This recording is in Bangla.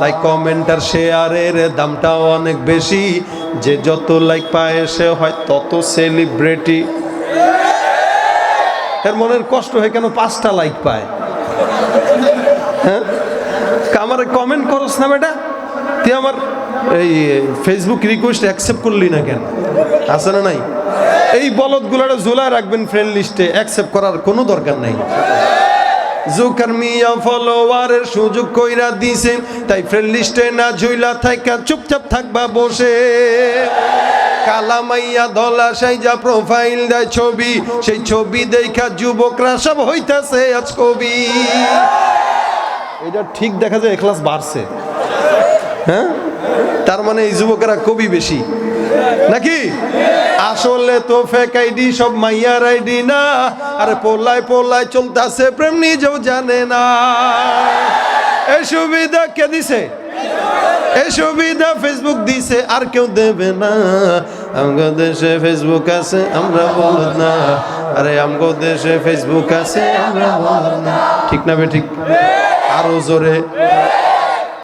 লাইক কমেন্ট আর শেয়ারের দামটাও অনেক বেশি। যে যত লাইক পায় সে হয় তত সেলিব্রিটি এর মনের কষ্ট হয় কেন পাঁচটা লাইক পায়? হ্যাঁ? আমার কমেন্ট করস না বেটা? তুই আমার এই ফেসবুক রিকোয়েস্ট অ্যাকসেপ্ট করলি না কেন? আছে না নাই? এই বলদগুলাটা ঝোলায় রাখবেন ফ্রেন্ড লিস্টে অ্যাকসেপ্ট করার কোনো দরকার নাই। জুকার মিয়া ফলোয়ারের সুযোগ কইরা দিছেন তাই ফ্রেন্ড লিস্টে না ঝুইলা থাকা চুপচাপ থাকবা বসে। কালা মাইয়া ধলা সাইজা প্রোফাইল দেয় ছবি, সেই ছবি দেখা যুবকরা সব হইতাছে আজ কবি। এটা ঠিক দেখা যায় এখলাস বাড়ছে। হ্যাঁ? তার মানে এই যুবকেরা কবি বেশি। নাকি? আসলে তো ফেক আইডি সব মাইয়ার আইডি না। আরে পোলায় পোলায় চলতেছে, প্রেম নিজেও জানে না। এই সুবিধা কে দিছে? এই সুবিধা ফেসবুক দিছে, আর কেউ দেবে না। আমগো দেশে ফেসবুক আছে, আমরা বলদ না। আরে আমগো দেশে ফেসবুক আছে, আমরা না। ঠিক না বে, ঠিক? আরও জোরে।